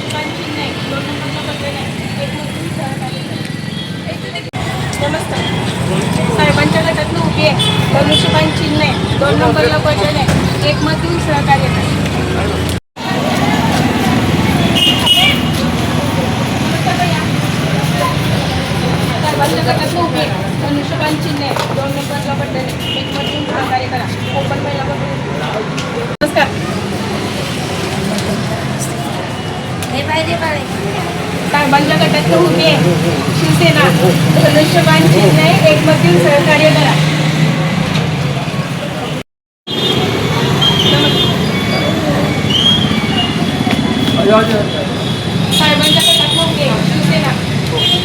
दुकानची नाही दोन नंबरचा कपडे नाही एक नोकरी सहकारी नमस्कार. साहेबांच्या गटातनं उभी आहे. धनुष्यबान चिन्ह नाही दोन नंबरला बटन आहे एक मधून सहकार्य नाही सर्वांच्या गटातनं उभी आहे. धनुष्यबान चिन्ह आहे दोन नंबरला बटन आहे एक मधून सहकार्य करा ओपन पहिला बटन नमस्कार साहेबांच्या गटात उभे आहे. शिवसेना धनुष्यबाण चिन्ह आहे एक मत देऊन सहकार्य करा साहेबांच्या गटात उभे आहे. शिवसेना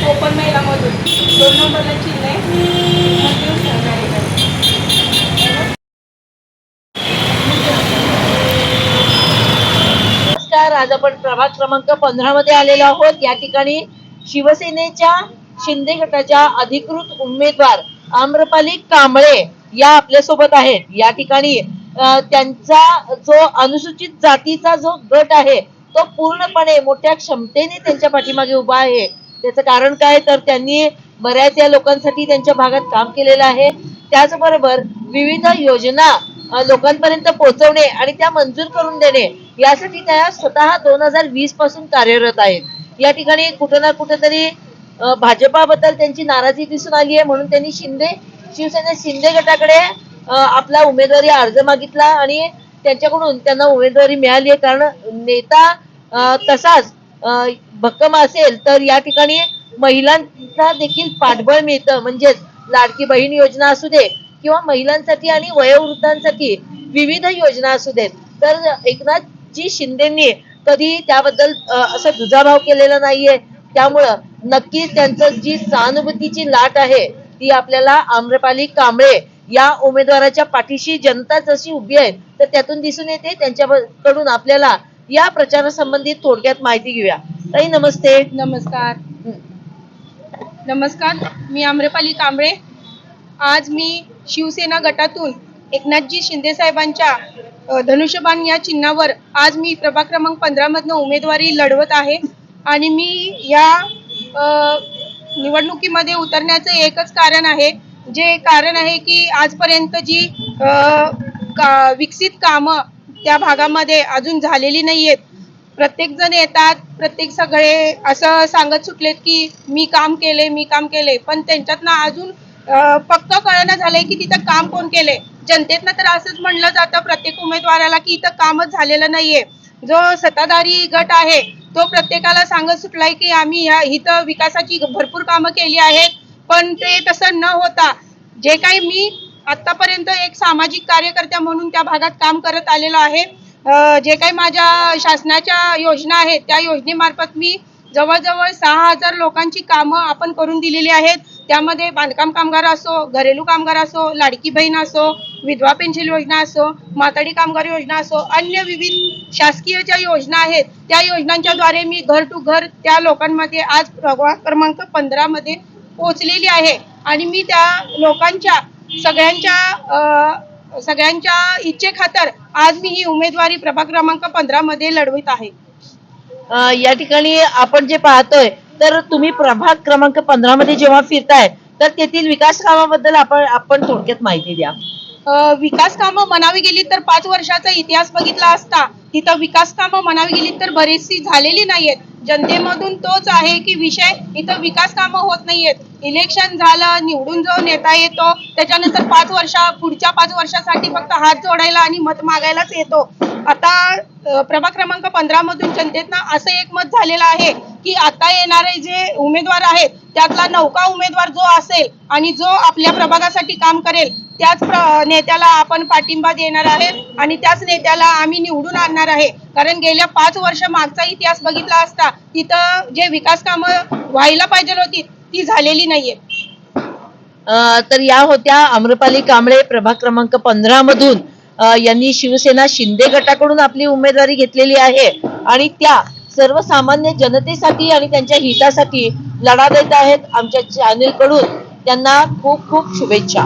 ओपन महिलामधून. दोन नंबरला चिन्ह आहे मत देऊन सहकार्य करा नमस्कार आज आपण प्रभाग क्रमांक पंधरा मध्ये आलेलो आहोत. या ठिकाणी शिवसेनेच्या शिंदे गटाच्या अधिकृत उमेदवार आम्रपाली कांबळे या आपल्यासोबत आहेत. या ठिकाणी त्यांचा जो अनुसूचित जातीचा जो गट आहे तो पूर्णपणे मोठ्या क्षमतेने त्यांच्या पाठीमागे उभा आहे. त्याचं कारण काय? तर त्यांनी बऱ्याच या लोकांसाठी त्यांच्या भागात काम केलेलं आहे. त्याचबरोबर विविध योजना लोकांपर्यंत पोहोचवणे आणि त्या मंजूर करून देणे यासाठी त्या स्वतः दोन हजार वीसपासून कार्यरत आहेत. या ठिकाणी कुठं ना कुठंतरी भाजपाबद्दल त्यांची नाराजी दिसून आली आहे म्हणून त्यांनी शिंदे शिवसेना शिंदे गटाकडे आपला उमेदवारी अर्ज मागितला आणि त्यांच्याकडून त्यांना उमेदवारी मिळाली आहे. कारण नेता तसाच भक्कम असेल तर या ठिकाणी महिलांना देखील पाठबळ मिळतं. म्हणजेच लाडकी बहीण योजना असू दे किंवा महिलांसाठी आणि वयोवृद्धांसाठी विविध योजना असू देत. तर एकनाथजी शिंदेनी कधी त्याबद्दल असं दुजाभाव केलेला नाहीये. त्यामुळं नक्कीच त्यांचं जी सहानुभूतीची लाट आहे ती आपल्याला आम्रपाली कांबळे या उमेदवाराच्या पाठीशी जनता जशी उभी आहे तर त्यातून दिसून येते. त्यांच्याकडून आपल्याला या प्रचारासंबंधित थोडक्यात माहिती घेऊया. ताई नमस्ते. नमस्कार. नमस्कार. मी आम्रपाली कांबळे. आज मी शिवसेना गटातून एकनाथजी शिंदे साहेबांच्या धनुष्यबाण या चिन्हावर आज मी प्रभाग क्रमांक पंधरामधनं उमेदवारी लढवत आहे. आणि मी या निवडणुकीमध्ये उतरण्याचं एकच कारण आहे जे कारण आहे की आजपर्यंत जी अ, का विकसित कामं त्या भागामध्ये अजून झालेली नाही आहेत प्रत्येक जण येतात प्रत्येक सगळे असं सांगत सुटलेत की मी काम केले मी काम केले पण त्यांच्यातनं अजून फक्त पक्क कळणं झालंय की तिथं काम कोण केलंय? जनतेतनं तर असंच म्हणलं जातं प्रत्येक उमेदवाराला की इथं कामच झालेलं नाहीये. जो सत्ताधारी गट आहे तो प्रत्येकाला सांगत सुटलाय की आम्ही ह्या इथं विकासाची भरपूर कामं केली आहेत पण ते तसं न होता जे काही मी आतापर्यंत एक सामाजिक कार्यकर्त्या म्हणून त्या भागात काम करत आलेलो आहे जे काही माझ्या शासनाच्या योजना आहेत त्या योजनेमार्फत मी जवळजवळ सहा हजार लोकांची कामं आपण करून दिलेली आहेत. त्यामध्ये बांधकाम कामगार असो घरेलू कामगार असो लाडकी बहीण असो विधवा पेन्शन योजना असो माताडी कामगार योजना असो अन्य विविध शासकीय ज्या योजना आहेत त्या योजनांच्या द्वारे मी घर टू घर त्या लोकांमध्ये आज प्रभाग क्रमांक पंधरा मध्ये पोहोचलेली आहे. आणि मी त्या लोकांच्या सगळ्यांच्या सगळ्यांच्या इच्छेखातर आज मी ही उमेदवारी प्रभाग क्रमांक पंधरा मध्ये लढवित आहे. या ठिकाणी आपण जे पाहतोय तर तुम्ही प्रभाग क्रमांक पंधरा मध्ये जेव्हा फिरताय तर तेथील विकास कामाबद्दल आपण आपण थोडक्यात माहिती द्या. विकास कामं म्हणावी गेली तर पाच वर्षाचा इतिहास बघितला असता तिथं विकास कामं म्हणावी गेली तर बरीचशी झालेली नाहीयेत. जनतेमधून तोच आहे की विषय इथं विकास कामं होत नाहीयेत. इलेक्शन झालं निवडून जो नेता येतो त्याच्यानंतर पाच वर्षा पुढच्या पाच वर्षासाठी फक्त हात जोडायला आणि मत मागायलाच येतो. आता प्रभाग क्रमांक पंधरा मधून जनतेतना असं एक मत झालेलं आहे की आता येणारे जे उमेदवार आहेत त्यातला नौका उमेदवार जो असेल आणि जो आपल्या प्रभागासाठी काम करेल त्याच नेत्याला आपण पाठिंबा देणार आहे आणि त्याच नेत्याला आम्ही निवडून आणणार आहे. कारण गेल्या पाच वर्ष मागचा इतिहास बघितला असता तिथं जे विकास कामं व्हायला पाहिजे होती ती झालेली नाहीये. तर या होत्या आम्रपाली कांबळे प्रभाग क्रमांक पंधरा मधून. यांनी शिवसेना शिंदे गटाकडून आपली उमेदवारी घेतलेली आहे. आणि त्या सर्वसामान्य जनतेसाठी आणि त्यांच्या हितासाठी लढा देत आहेत आमच्या चॅनेल कडून. त्यांना खूप खूप शुभेच्छा.